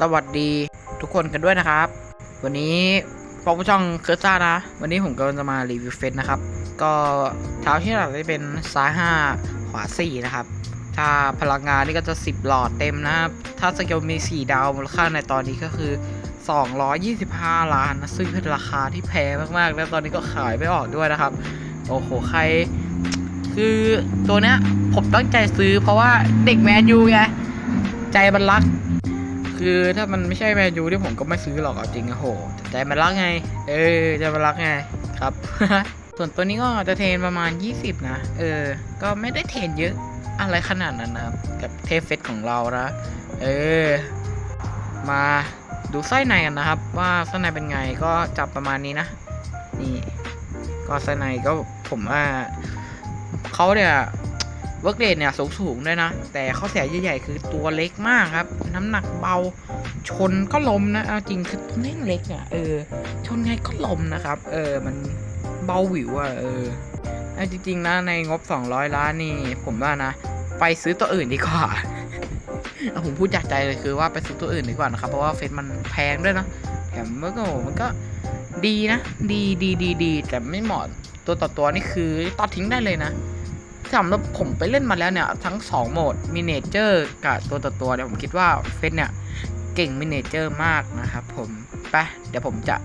สวัสดีทุกคนกันด้วยนะครับ วันนี้พบช่องเคิร์ซ่านะ วันนี้ผมกำลังจะมารีวิวเฟซนะครับ ก็เท้าที่หลักจะเป็นซ้าย 5 ขวา 4 นะครับ ถ้าพลังงานนี่ก็จะ 10 หลอดเต็มนะครับ ถ้าสเกลมี 4 ดาวมูลค่าในตอนนี้ก็คือ 225 ล้านนะ ซึ่งเป็นราคาที่แพงมากๆ แล้วตอนนี้ก็ขายไม่ออกด้วยนะครับ โอ้โห ใคร คือตัวเนี้ยผมตั้งใจซื้อเพราะว่าเด็กแมนยูไง ใจมันรัก คือถ้ามันไม่ใช่แมนยูที่ผมก็ไม่ซื้อหรอกเอาจริงอะโหแต่ใจมันรักไง เออใจมันรักไงครับ ส่วนตัวนี้ก็จะเทรนประมาณ 20 นะ เออ ก็ไม่ได้เทรนเยอะอะไรขนาดนั้นนะครับ กับเทฟเฟสของเรานะ เออ มาดูไส้ในกันนะครับ ว่าไส้ในเป็นไงก็จับประมาณนี้นะ นี่ ก็ไส้ในก็ผมว่าเขาเนี่ย เวิร์กเดทเนี่ยสูงสูงๆด้วยนะ แต่ข้อเสียใหญ่ๆคือตัวเล็กมากครับ น้ำหนักเบาชนก็ล้มนะเอาจริงคือตัวแม่งเล็กอะเออ ชนไงก็ล้มนะครับ เออมันเบาหวิวอะเออเอาจริงๆนะในงบ 200 ล้านนี่ผมว่านะ ไปซื้อตัวอื่นดีกว่าเอาผมพูดจากใจเลยคือว่าไปซื้อตัวอื่นดีกว่านะครับ เพราะว่าเฟซมันแพงด้วยนะแถมมันก็มันก็ดีนะ ดีดีดีดีแต่ไม่เหมาะตัวต่อตัวนี่คือตัดทิ้งได้เลยนะ สำหรับผมไปเล่นมาแล้วเนี่ย ทั้ง 2 โหมดมินเนเจอร์กับตัวต่อตัวเนี่ยผมคิดว่าเฟซเนี่ย เก่งมินเนเจอร์มากนะครับผม ไป เดี๋ยวผมจะ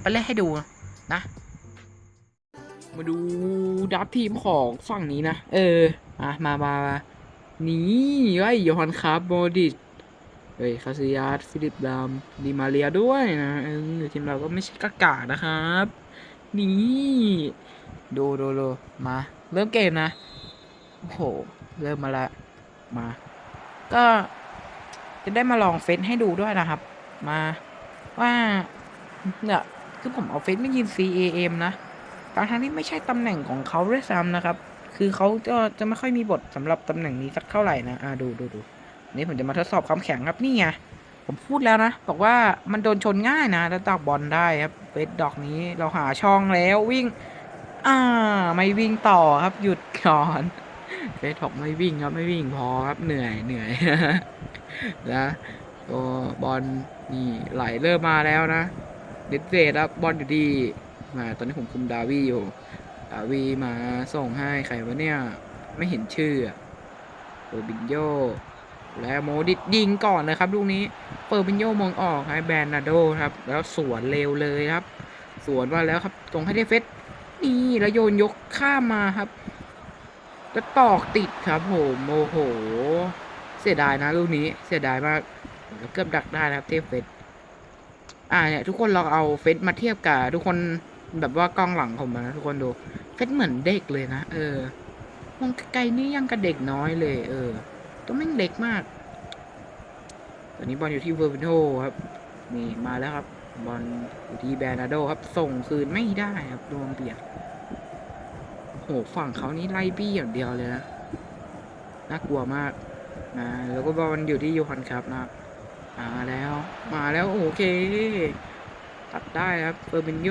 ไปเล่นให้ดูนะ มาดูดับทีมของฝั่งนี้นะ เออ มามามามานี่ไอ้ยอฮันคาร์บโมดิชเฮ้ยคาซิยาสฟิลิปดามดีมาเรียด้วยนะเออทีมเราก็ไม่ใช่กากานะครับ นี่ ดูดูดูมา เริ่มเกมนะ โอ้โห เริ่มมาละมา ก็จะได้มาลองเฟซให้ดูด้วยนะครับ มาว่าเนี่ยคือผมเอาเฟซไม่ยิน CAM นะทั้งทั้งที่ไม่ใช่ตำแหน่งของเขาด้วยซ้ำนะครับ คือเขาจะจะไม่ค่อยมีบทสำหรับตำแหน่งนี้สักเท่าไหร่นะ อ่าดูดูดูนี่ผมจะมาทดสอบความแข็งครับนี่ไงผมพูดแล้วนะ บอกว่ามันโดนชนง่ายนะแล้วตักบอลได้ครับเฟสดอกนี้เราหาช่องแล้ววิ่ง อ่า ไม่วิ่งต่อครับหยุดก่อน เฟสบอกไม่วิ่งครับไม่วิ่งพอครับเหนื่อยเหนื่อยนะตัวบอลนี่ไหลเริ่มมาแล้วนะเดดเวทครับบอลอยู่ดีมาตอนนี้ผมคุมดาวีอยู่ดาวีมาส่งให้ใครวะเนี่ยไม่เห็นชื่ออะเปอร์บินโยและโมดิดยิงก่อนเลยครับลูกนี้เปอร์บินโยมองออกให้แบรนาโดครับ แล้วสวนเร็วเลยครับ สวนมาแล้วครับตรงให้เดฟเฟสนี่แล้วโยนยกข้ามมาครับ แล้วตอกติดครับผมโมโห เสียดายนะลูกนี้เสียดายมากแล้วเกือบดักได้นะครับเทพเฟสอ่าเนี่ยทุกคนลองเอาเฟสมาเทียบกับทุกคนแบบว่ากล้องหลังผมนะทุกคนดูเฟสเหมือนเด็กเลยนะเออมองไกลๆนี่ยังกับเด็กน้อยเลย เออ ตัวแม่งเด็กมาก ตอนนี้บอลอยู่ที่เวอร์บิโนครับนี่มาแล้วครับ บอลอยู่ที่แบรนาโดครับ ส่งคืนไม่ได้ครับโดนเบียด โอ้โหฝั่งเขานี่ไล่บี้อย่างเดียวเลยนะ น่ากลัวมากนะแล้วก็บอลอยู่ที่ยูฮันครับนะมาแล้วมาแล้วโอเค ตัดได้ครับเฟอร์บินโย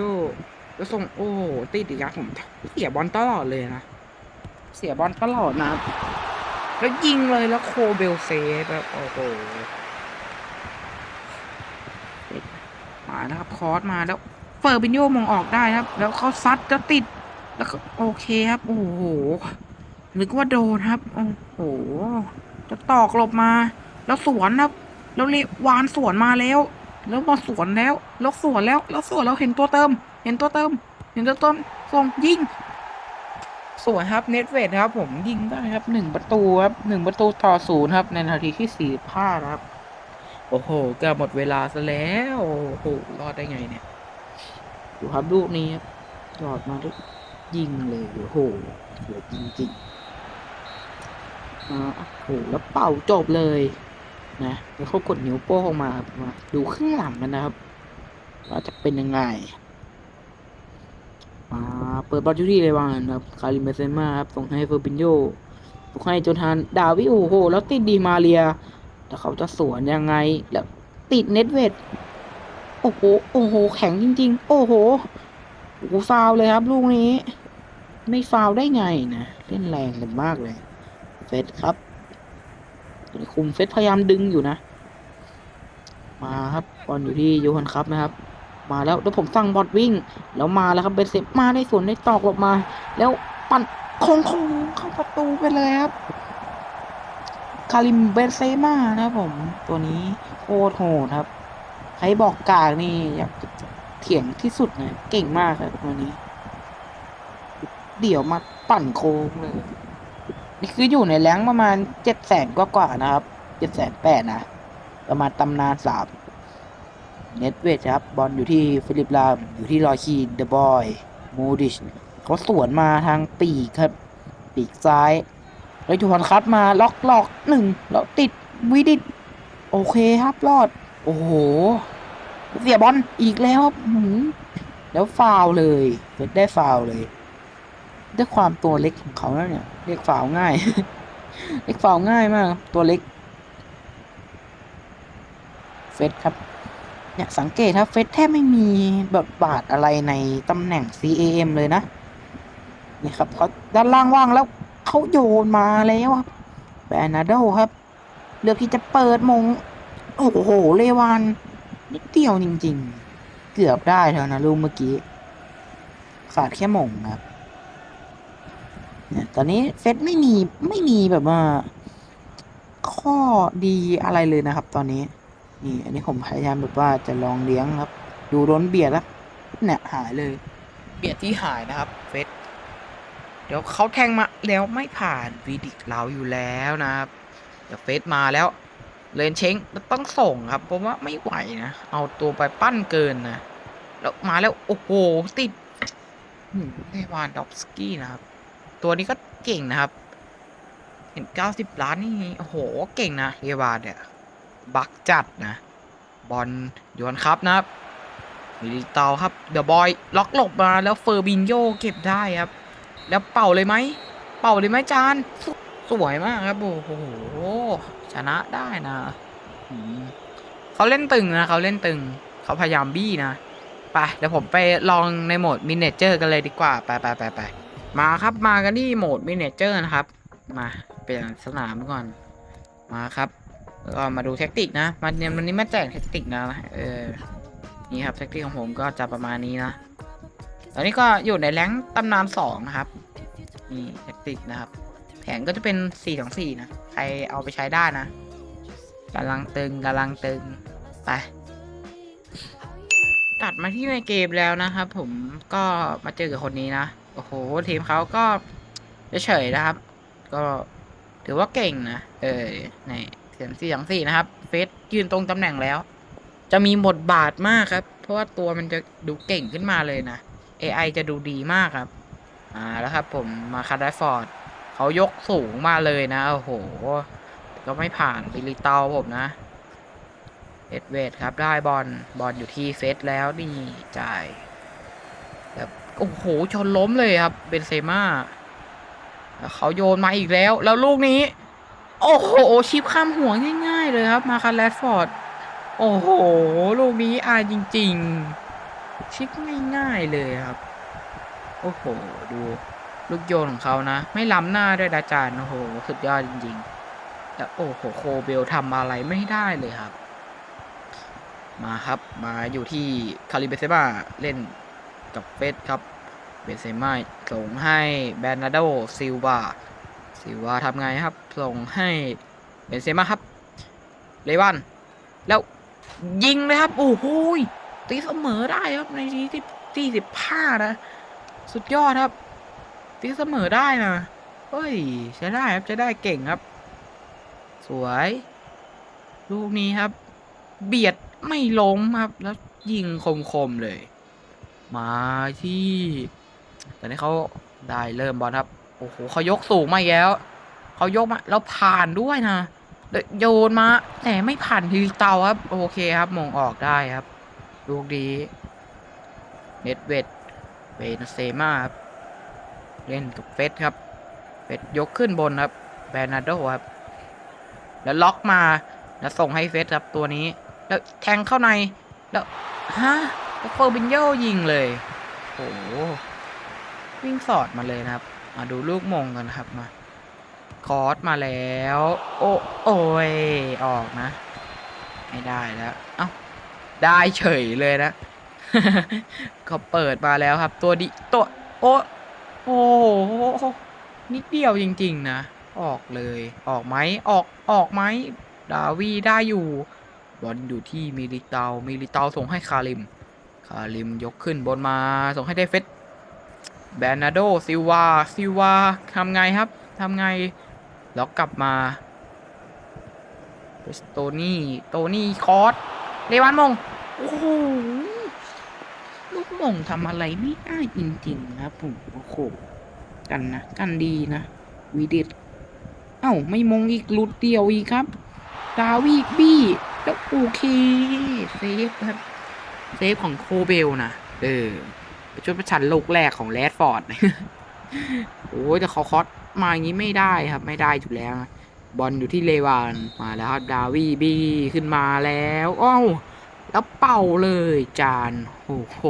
แล้วส่งโอ้โหติดอีกครับผมเสียบอลตลอดเลยนะ เสียบอลตลอดนะแล้วยิงเลยแล้วโคเบลเซฟแบบโอ้โหมานะครับคอร์สมาแล้วเฟอร์บินโยมองออกได้ครับ แล้วเขาซัดจะติด แล้วก็โอเคครับ โอ้โหนึกว่าโดนครับ โอ้โห จะตอกหลบมา แล้วสวนครับ แล้วเลวานสวนมาแล้ว แล้วมาสวนแล้ว แล้วสวนแล้ว แล้วสวนแล้วเห็นตัวเติม เห็นตัวเติม เห็นตัวเติมส่งยิงสวยครับเน็ตเวทครับ ผมยิงได้ครับหนึ่งประตูครับหนึ่งประตูต่อศูนย์ครับ ในนาทีที่สี่ห้าครับ โอ้โหกือบหมดเวลาซะแล้ว โอ้โหรอดได้ไงเนี่ย ดูครับลูกนี้ครับจอดมาแล้วยิ งเลยโอ้โหสวยจริงๆอ่าโอ้โหแล้วเป่าจบเลยนะแล้วเขากดนิ้วโป้งมาครับมาดูข้างหลังกันนะครับ ว่าจะเป็นยังไงมาเปิดบอลอยู่ที่เลวานครับคาริมเบเซนมาครับส่งให้เฟอร์บินโยส่งให้โจทานดาวิโอโห แล้วติดดีมาเรียแล้วเขาจะสวนยังไง แล้วติดเน็ตเวทโอ้โห โอ้โห แข็งจริง ๆ โอ้โห โอ้ฟาวเลยครับ ลูกนี้ ไม่ฟาวได้ไงนะ เล่นแรงกันมากเลย เฟสครับคุมเฟสพยายามดึงอยู่นะ มาครับบอลอยู่ที่ยูฮันครับนะครับ มาแล้วแล้วผมสั่งบอลวิ่ง แล้วมาแล้วครับเบนเซมาได้สวนได้ตอกหลบมา แล้วปั่นคงคงเข้าประตูไปเลยครับคาริมเบนเซมานะครับผม ตัวนี้โคตรโหดครับ ใครบอกกากนี่อยาก เถียงที่สุดนะเก่งมากครับตัวนี้ เดี๋ยวมาปั่นโค้งเลย นี่คืออยู่ในแรงประมาณเจ็ดแสนกว่าๆนะครับเจ็ดแสนแปดนะ ประมาณตำนานสามเน็ตเวทครับ บอลอยู่ที่ฟิลิปลาม อยู่ที่ลอยคีเดอะบอยมูดิชเขาสวนมาทางปีกครับ ปีกซ้ายแล้วจูพันคัดมาล็อกหลอกหนึ่งแล้วติดวิดิตโอเคครับรอด โอ้โห เสียบอลอีกแล้วครับหืแล้วฟาวเลยเฟดได้ฟาวเลย ด้วยความตัวเล็กของเขาแล้วเนี่ย เรียกฟาวง่าย เรียกฟาวง่ายมาก ตัวเล็ก เฟสครับ เนี่ยสังเกตครับ เฟสแทบไม่มีบทบาทอะไรในตำแหน่ง CAM เลยนะ นี่ครับเขาด้านล่างว่างแล้วเขาโยนมาแล้วครับแบนาโดครับ เลือกที่จะเปิดมง โอ้โห เลวาน นิดเดียวจริง ๆ เกือบได้แล้วนะลูกเมื่อกี้ ขาดแค่หม่งครับเนี่ยตอนนี้เฟสไม่มีไม่มีแบบว่า ข้อดีอะไรเลยนะครับ ตอนนี้ นี่ อันนี้ผมพยายามแบบว่าจะลองเลี้ยงครับ ดูร้นเบียดแล้วเนี่ยหายเลย เบียดที่หายนะครับ เฟสเดี๋ยวเขาแทงมาแล้วไม่ผ่านวีดิกเราอยู่แล้วนะครับ เดี๋ยวเฟสมาแล้ว เลนเช้งต้องส่งครับ เพราะว่าไม่ไหวนะ เอาตัวไปปั้นเกินนะ แล้วมาแล้ว โอ้โห ติดเลวานดอฟสกี้นะครับ ตัวนี้ก็เก่งนะครับ เห็น90ล้านนี่ โอ้โห เก่งนะเลวานเนี่ย บักจัดนะ บอลโยนครับนะครับมิลิเตาครับ เดอะบอย ล็อกหลบมาแล้วเฟอร์บินโยเก็บได้ครับ แล้วเป่าเลยไหม เป่าเลยไหมจาน สวยมากครับโอ้โหชนะได้นะเขาเล่นตึงนะเขาเล่นตึงเขาพยายามบี้นะไปเดี๋ยวผมไปลองในโหมดมินเนเจอร์กันเลยดีกว่าไปไปไปไปมาครับมากันที่โหมดมินเนเจอร์นะครับ มาเปลี่ยนสนามก่อนมาครับก็มาดูแท็กติกนะมันเนี่ยวันนี้มาแจกแท็กติกนะเออนี่ครับแท็กติกของผมก็จะประมาณนี้นะตอนนี้ก็อยู่ในแรงตำนานสองนะครับนี่แท็กติกนะครับ แผนก็จะเป็น4ของ4นะ ใครเอาไปใช้ได้นะกำลังตึงกำลังตึง ไป ตัดมาที่ในเกมแล้วนะครับผมก็มาเจอกับคนนี้นะ โอ้โห ทีมเขาก็เฉยๆนะครับ ก็ถือว่าเก่งนะ เออในเสียงสี่สองสี่นะครับ เฟสยืนตรงตำแหน่งแล้ว จะมีบทบาทมากครับ เพราะว่าตัวมันจะดูเก่งขึ้นมาเลยนะ AI จะดูดีมากครับ อ่าแล้วครับผมมาคาร์ดฟอร์ด เขายกสูงมาเลยนะ โอ้โห ก็ไม่ผ่านบิลิเตาผมนะ เอ็ดเวดครับได้บอล บอลอยู่ที่เฟสแล้วนี่จ่ายแบบโอ้โห ชนล้มเลยครับ เบนเซม่าเขาโยนมาอีกแล้ว แล้วลูกนี้ โอ้โห ชิปข้ามหัวง่ายๆเลยครับ มาคาร์แรดฟอร์ด โอ้โห ลูกนี้อายจริง ๆ ชิปง่ายๆเลยครับ โอ้โห ดู ลูกโยนของเขานะ ไม่ล้ำหน้าด้วยนะอาจารย์โอ้โห สุดยอดจริงๆ แล้วโอ้โหโคเบลทำอะไรไม่ได้เลยครับ มาครับมาอยู่ที่คาริเบเซมาเล่นกับเฟสครับเบเซมาส่งให้แบรนาโดซิลวาซิลวาทำไงครับ ส่งให้เบเซมาครับ เลวันแล้วยิงเลยครับ โอ้โหยตีเสมอได้ครับในทีที่ที่สิบห้านะ สุดยอดครับ ตีเสมอได้นะ เฮ้ย ใช้ได้ครับใช้ได้เก่งครับ สวย ลูกนี้ครับ เบียดไม่ล้มครับ แล้วยิงคมๆเลย มาที่ ตอนนี้เขาได้เริ่มบอลครับ โอ้โหเขายกสูงมาแล้ว เขายกมาแล้วผ่านด้วยนะแล้วโยนมาแต่ไม่ผ่านทีเตาครับ โอเคครับมองออกได้ครับ ลูกดีเน็ตเวดเบนเซมาครับ เล่นกับเฟสครับเฟสยกขึ้นบนครับแบรนาโดครับ แล้วล็อกมาแล้วส่งให้เฟสครับตัวนี้ แล้วแทงเข้าในแล้วฮะแล้วเฟอร์บินโยยิงเลยโอ้โหวิ่งสอดมาเลยนะครับมาดูลูกมงกันครับมาคอร์สมาแล้ว โอ้โอยออกนะ ไม่ได้แล้ว เอ้า ได้เฉยเลยนะเขาเปิดมาแล้วครับ ตัวดิตัว โอ้ โอ้โหนิดเดียวจริงๆนะ ออกเลย ออกไหมออก ออกไหม ดาวีได้อยู่ บอลอยู่ที่มิลิเตามิลิเตาส่งให้คาริม คาริมยกขึ้นบนมา ส่งให้เดฟเฟสแบรนาโด ซิลวา ซิลวาทำไงครับ ทำไง แล้วกลับมาโตนี่ โตนี่ คอร์สเรวันมง โอ้โห กม่งทำอะไรไม่ได้จริงๆนะครับผมโอ้โหกันนะ กันดีนะวีดิตเอ้าไม่มงอีกลุดเดียวอีกครับ ดาวีกบี้แล้วโอเคเซฟครับเซฟของโคเบลนะเออช่วยประชันลูกแรกของแรดฟอร์ดโอ้ยแต่เขาคอสมาอย่างนี้ไม่ได้ครับ ไม่ได้อยู่แล้วบอลอยู่ที่เลวานมาแล้วครับดาวีบี้ขึ้นมาแล้วอ้าวแล้วเป่าเลยจาน โอ้โห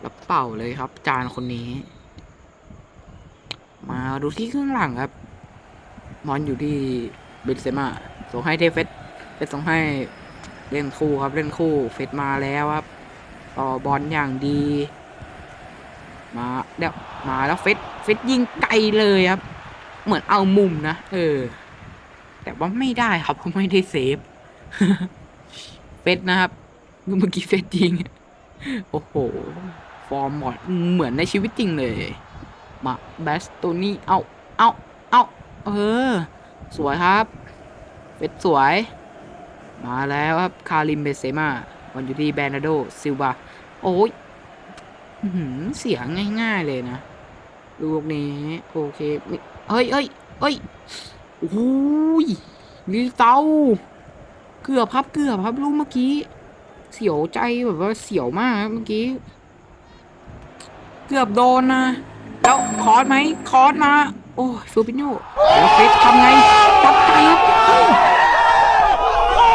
แล้วเป่าเลยครับ จานคนนี้ มาดูที่เครื่องหลังครับมอนอยู่ที่เบนเซม่าส่งให้เทเฟสเฟสส่งให้เล่นคู่ครับ เล่นคู่ เฟสมาแล้วครับต่อบอลอย่างดี มาเดี๋ยวมาแล้วเฟสเฟสยิงไกลเลยครับ เหมือนเอามุมนะเออ แต่ว่าไม่ได้ครับเพราะไม่ได้เซฟเฟสนะครับ เมื่อกี้เฟสจริง โอ้โห ฟอร์มหมดเหมือนในชีวิตจริงเลย มาแบสโตนี่ เอาเอาเอาเออ สวยครับ เฟสสวย มาแล้วครับ คาริมเบเซมาวันอยู่ที่แบรนาโด ซิลบา โอ้ยเสียง่าย ๆ เลยนะ ลูกนี้ โอเคเฮ้ยเฮ้ยเฮ้ยโอ้ยลิเตาเกือบครับ เกือบครับ ลูกเมื่อกี้ เสียวใจแบบว่าเสียวมากเมื่อกี้ เกือบโดนนะ แล้วคอร์สไหมคอร์สมา โอ้ยฟูปิโน่แล้วเฟสทำไงซับไกครับ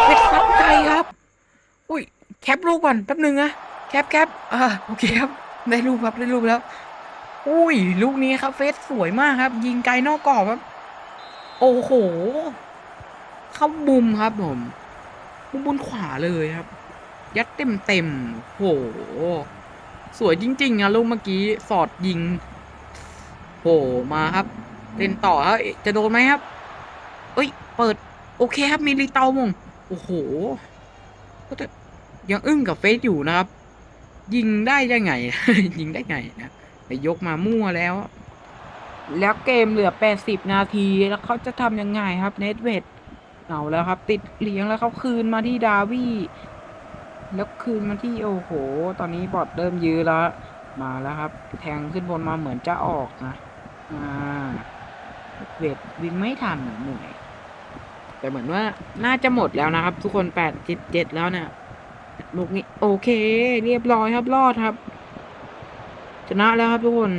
เฟสซับไกครับ อุ้ยแคปรูปก่อนแป๊บนึงนะแคปแคปอ่าโอเคครับได้รูปครับได้รูปแล้ว อุ้ยลูกนี้ครับ เฟสสวยมากครับ ยิงไกลนอกกรอบครับ โอ้โหเข้ามุมครับผมมุมบนขวาเลยครับ ยัดเต็มเต็มๆโห สวยจริง ๆอะลูกเมื่อกี้สอดยิงโหมาครับเล่นต่อครับจะโดนไหมครับ เอ้ย เปิด โอเคครับมีรีเตามงโอ้โหก็จะยังอึ้งกับเฟสอยู่นะครับ ยิงได้ยังไง ยิงได้ไงนะไปยกมามั่วแล้ว แล้วเกมเหลือ 80 นาทีแล้วเขาจะทำยังไงครับเนทเวดเอาแล้วครับ ติดเลี้ยงแล้วเขาคืนมาที่ดาวี่ แล้วคืนมาที่โอ้โห ตอนนี้บอดเริ่มยื้อแล้ว มาแล้วครับ แทงขึ้นบนมาเหมือนจะออกนะ อ่า เวทวินไม่ทันเหนื่อย แต่เหมือนว่าน่าจะหมดแล้วนะครับ ทุกคนแปดเจ็ดเจ็ดแล้วเนี่ยลูกนี้ โอเค เรียบร้อยครับรอดครับ ชนะแล้วครับทุกคน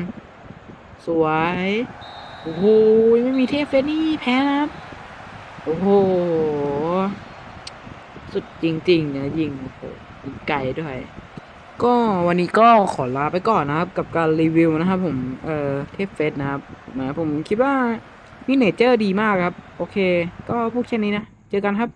สวย โอ้โห ไม่มีเทพเฟนี่แพ้นะครับ โอ้โห สุดจริงๆนะยิงโอ้โห ไกลด้วย ก็วันนี้ก็ขอลาไปก่อนนะครับ กับการรีวิวนะครับ ผมเอ่อเทปเฟสนะครับนะผมคิดว่ามีเนเจอร์ดีมากครับ โอเค ก็พูดแค่นี้นะ เจอกันครับ